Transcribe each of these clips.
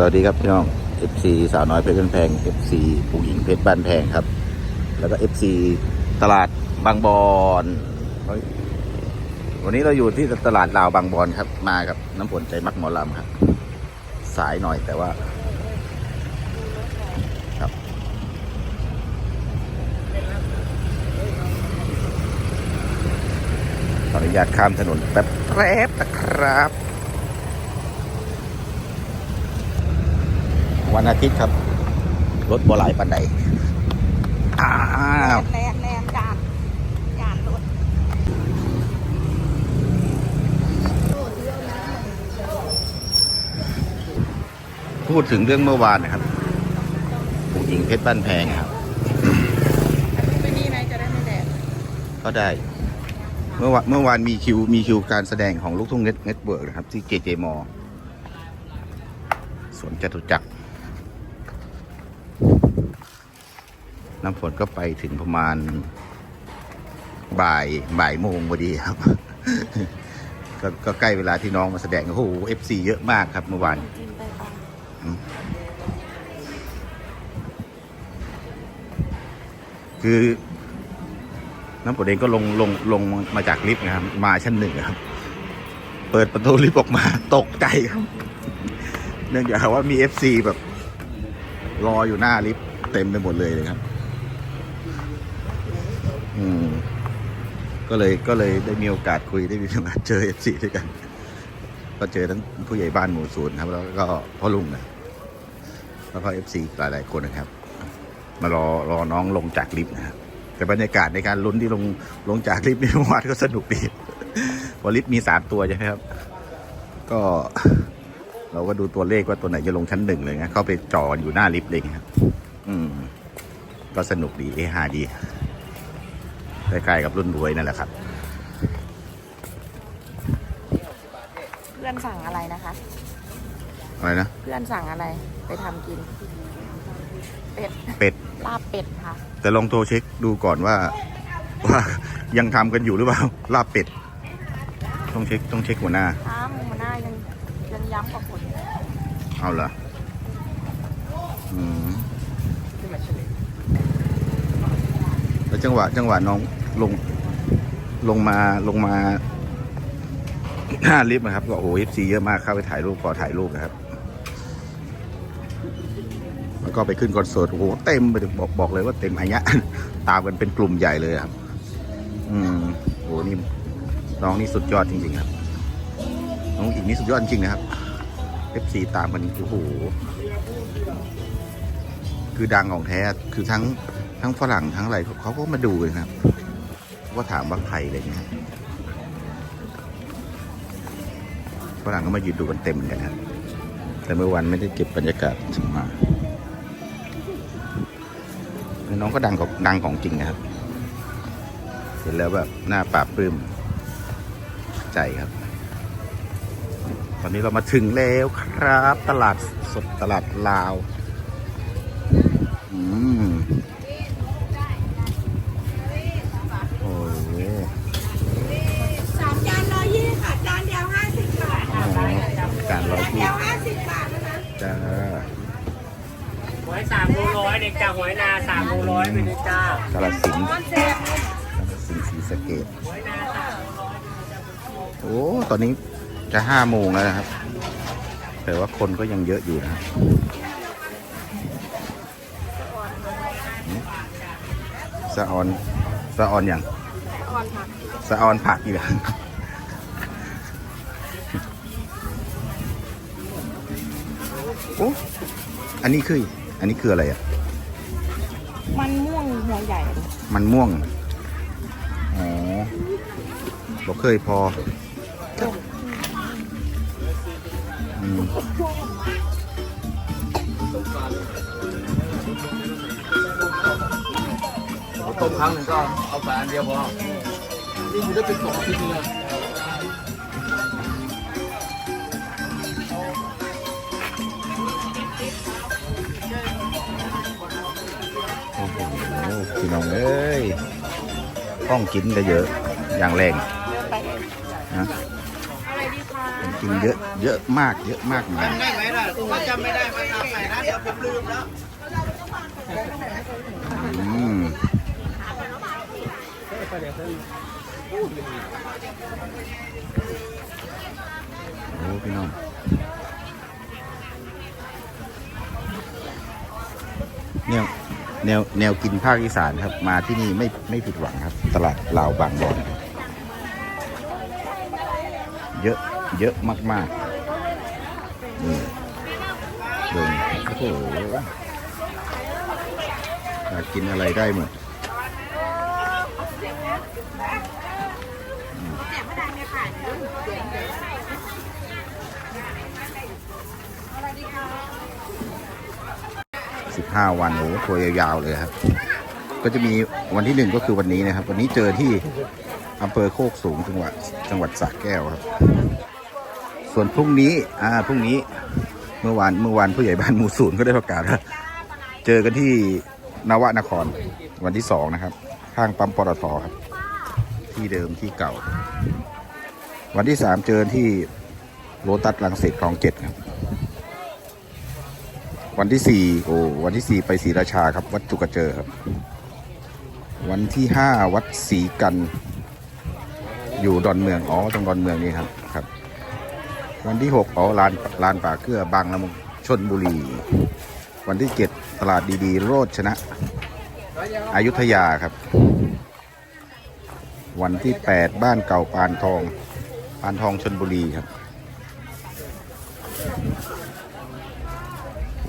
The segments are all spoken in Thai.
สวัสดีครับพี่น้อง FC สาวน้อยเพชรบ้านแพง FC ผู้หญิงเพชรบ้านแพงครับ แล้วก็ FC ตลาดบางบอนเฮ้ยวันนี้เราอยู่ที่ตลาดลาวบางบอนครับมากับน้ำฝนใจมักหมอลำครับสายหน่อยแต่ว่าครับขออนุญาตข้ามถนนแป๊บแป๊บนะครับ วันอาทิตย์ครับ รถบัวหลายปันใดอ้าวแรงแรงจานจานรถพูดถึงเรื่องเมื่อวานนะครับผู้หญิงเพชรบ้านแพงครับไปนี่ไหมจะได้ไม่แดดก็ได้ เมื่อวานเมื่อวานมีคิวมีคิวการแสดงของลูกทุ่งเน็ตเน็ตเวิร์กนะครับ ที่เจเจมอสวนจตุจักร น้ำฝนก็ไปถึงประมาณ บ่ายบ่ายโมงพอดีครับก็ก็ใกล้เวลาที่น้องมาแสดงโอ้โหเอฟซีเยอะมากครับเมื่อวานคือน้ำฝนเองก็ลงลงลงมาจากลิฟต์นะครับ มาชั้นหนึ่งครับ เปิดประตูลิฟต์ออกมาตกใจครับ เนื่องจากว่ามีเอฟซีแบบ รออยู่หน้าลิฟต์เต็มไปหมดเลยเลยครับ อืมก็เลยก็เลยได้มีโอกาสคุยได้มีโอกาสเจอเอฟซีด้วยกัน ก็เจอทั้งผู้ใหญ่บ้านหมู่ศูนย์ครับ แล้วก็พ่อลุงนะแล้วก็เอฟซีหลาย ๆ คนนะครับ มารอรอน้องลงจากลิฟต์นะครับแต่บรรยากาศในการลุ้นที่ลงลงจากลิฟต์นี่เมื่อวานก็สนุกดีเพอลิฟต์มีสามตัวใช่ไหมครับ ก็ เราก็ดูตัวเลขว่าตัวไหนจะลงชั้นหนึ่งเลยนะเข้าไปจออยู่หน้าลิฟต์เลยครับ อืม ก็สนุกดีเอฮาดีคล้ายๆกับรุ่นรวยนั่นแหละครับ เพื่อนสั่งอะไรนะคะ อะไรนะ เพื่อนสั่งอะไรไปทำกิน เป็ด เป็ด ลาบเป็ดค่ะ แต่ลองโทรเช็คดูก่อนว่า ว่ายังทำกันอยู่หรือเปล่า ลาบเป็ด ต้องเช็คต้องเช็คหัวหน้าท้ามึงมาหน้ายังยังย้ำกว่าคนเอาเหรออืม แล้วจังหวะ จังหวะน้องลง ลงมาลงมาหน้าลิฟต์นะครับ ก็โอ้โหเอฟซีเยอะมากเข้าไปถ่ายรูปขอถ่ายรูปนะครับ แล้วก็ไปขึ้นคอนเสิร์ตโอ้โหเต็มไปบอกบอกเลยว่าเต็มอายะตามกันเป็นกลุ่มใหญ่เลยครับ อืมโอ้โหนี่น้องนี่สุดยอดจริงๆครับ น้องอีกนี่สุดยอดจริงนะครับเอฟซีตามมันโอ้โหคือดังของแท้คือทั้ง ทั้งฝรั่งทั้งอะไรเขาก็มาดูเลยครับว่าถามว่าใครอะไรเงี้ยฝรั่งก็มายืนดูกันเต็มเหมือนกันครับแต่เมื่อวันไม่ได้เก็บบรรยากาศมาน้องก็ดังของดังของจริงนะครับเห็นแล้วแบบหน้าปราบปลื้มใจครับ ตอนนี้เรามาถึงแล้วครับ ตลาดสดตลาดลาว อืมโอ้โห สามจานร้อยยี่ค่ะ จานเดียวห้าสิบบาท อ๋อการร้อยยี่ เดียวห้าสิบบาทแล้วนะ จ้า หอยสามโลร้อย เด็กจ้าหอยนาสามโลร้อยไปเลยจ้ากาลสินกร้อนแซ่บกาลสินธุ์ศรีสะเกดโอ้ตอนนี้จะห้าโมงแล้วนะครับ แต่ว่าคนก็ยังเยอะอยู่นะครับสะออนสะออนอย่างสะออนผักอีกแล้วโอ้อันนี้คือ อันนี้คืออะไรอะมันม่วงหัว ใหญ่มันม่วง อ๋อเราเคยพออืมต้มครั้งหนึ่งก็เอาแต่อันเดียวพอ นี่คุณได้เป็นสองอาทิตย์เลย พี่น้องเอ้ยห้องกินก็เยอะอย่างแรงเยอะไปเองนะอะไรดีคะของกินเยอะเยอะมากเยอะมากมายได้ไหมล่ะถ้าจำไม่ได้มาทำใหม่นะเดี๋ยวผมลืมแล้วอืมโอ้พี่น้องแนว แนวแนวกินภาคอีสานครับ มาที่นี่ไม่ไม่ผิดหวังครับ ตลาดลาวบางบอนเยอะเยอะมากๆนี่เดินโอ้โหอยากกินอะไรได้หมดสวัสดีครับ 15 วันโอ้ตัวยาวๆเลยครับ ก็จะมีวันที่หนึ่งก็คือวันนี้นะครับ วันนี้เจอที่อำเภอโคกสูงจังหวัดจังหวัดสระแก้วครับ ส่วนพรุ่งนี้อ่าพรุ่งนี้เมื่อวานเมื่อวานผู้ใหญ่บ้านหมู่ศูนย์ก็ได้ประกาศว่าเจอกันที่นวนครวันที่สองนะครับ ข้างปั๊มปตทครับ ที่เดิมที่เก่า วันที่สามเจอที่โลตัสลังเสร็จคลองเจ็ดครับ วันที่สี่โอ้วันที่สี่ไปศรีราชาครับ วัดจุกระเจอครับ วันที่ห้าวัดศรีกัน อยู่ดอนเมืองอ๋อตรงดอนเมืองนี่ครับครับ วันที่หกอ๋อลานลานป่าเกลือบางละมุงชนบุรี วันที่เจ็ดตลาดดีๆ โรดชนะอยุธยาครับ วันที่แปดบ้านเก่าปานทองปานทองชนบุรีครับ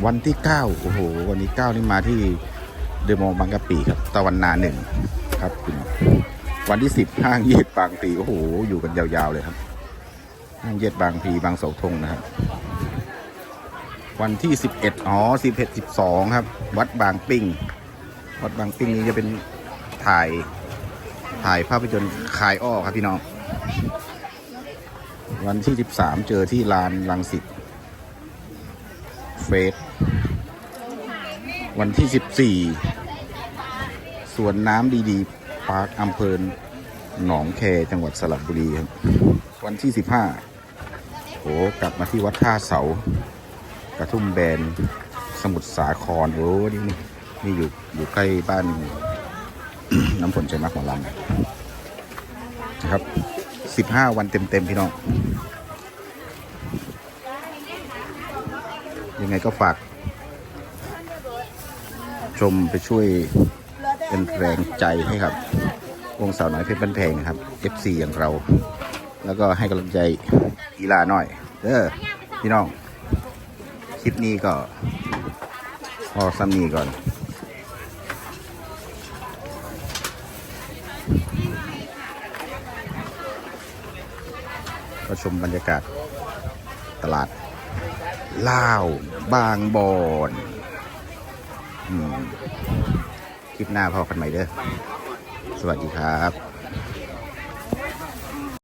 วันที่เก้าโอ้โห วันที่เก้านี่มาที่เดอะมอลล์บางกะปิครับ ตะวันนาหนึ่งครับคุณวันที่สิบห้างเย็ดบางปีโอ้โห อยู่กันยาวๆเลยครับ ห้างเย็ดบางพีบางเสาธงนะครับ วันที่สิบเอ็ดอ๋อสิบเอ็ดสิบสองครับ วัดบางปิ้ง วัดบางปิ้งนี้จะเป็นถ่าย ถ่ายภาพยนตร์คายอ้อครับพี่น้อง วันที่สิบสามเจอที่ลานลังสิต เฟส วันที่สิบสี่สวนน้ำดีๆปาร์คอำเภอหนองแคจังหวัดสระบุรีครับ วันที่สิบห้าโอ้กลับมาที่วัดท่าเสา กระทุ่มแบน สมุทรสาครโอ้นี่นี่อยู่อยู่ใกล้บ้านน้ำฝนใจมักหมอลังนะครับสิบห้าวันเต็ม ๆ พี่น้อง ยังไงก็ฝาก ชมไปช่วยเป็นแรงใจให้ครับ วงสาวน้อยเพชรบ้านแพงนะครับ FC อย่างเรา แล้วก็ให้กำลังใจอีลาหน่อยเด้อพี่น้อง คลิปนี้ก็พอซ้ำนี้ก่อนก็ชมบรรยากาศตลาด ลาว บางบอนคลิปหน้าพอกันใหม่เด้อ สวัสดีครับ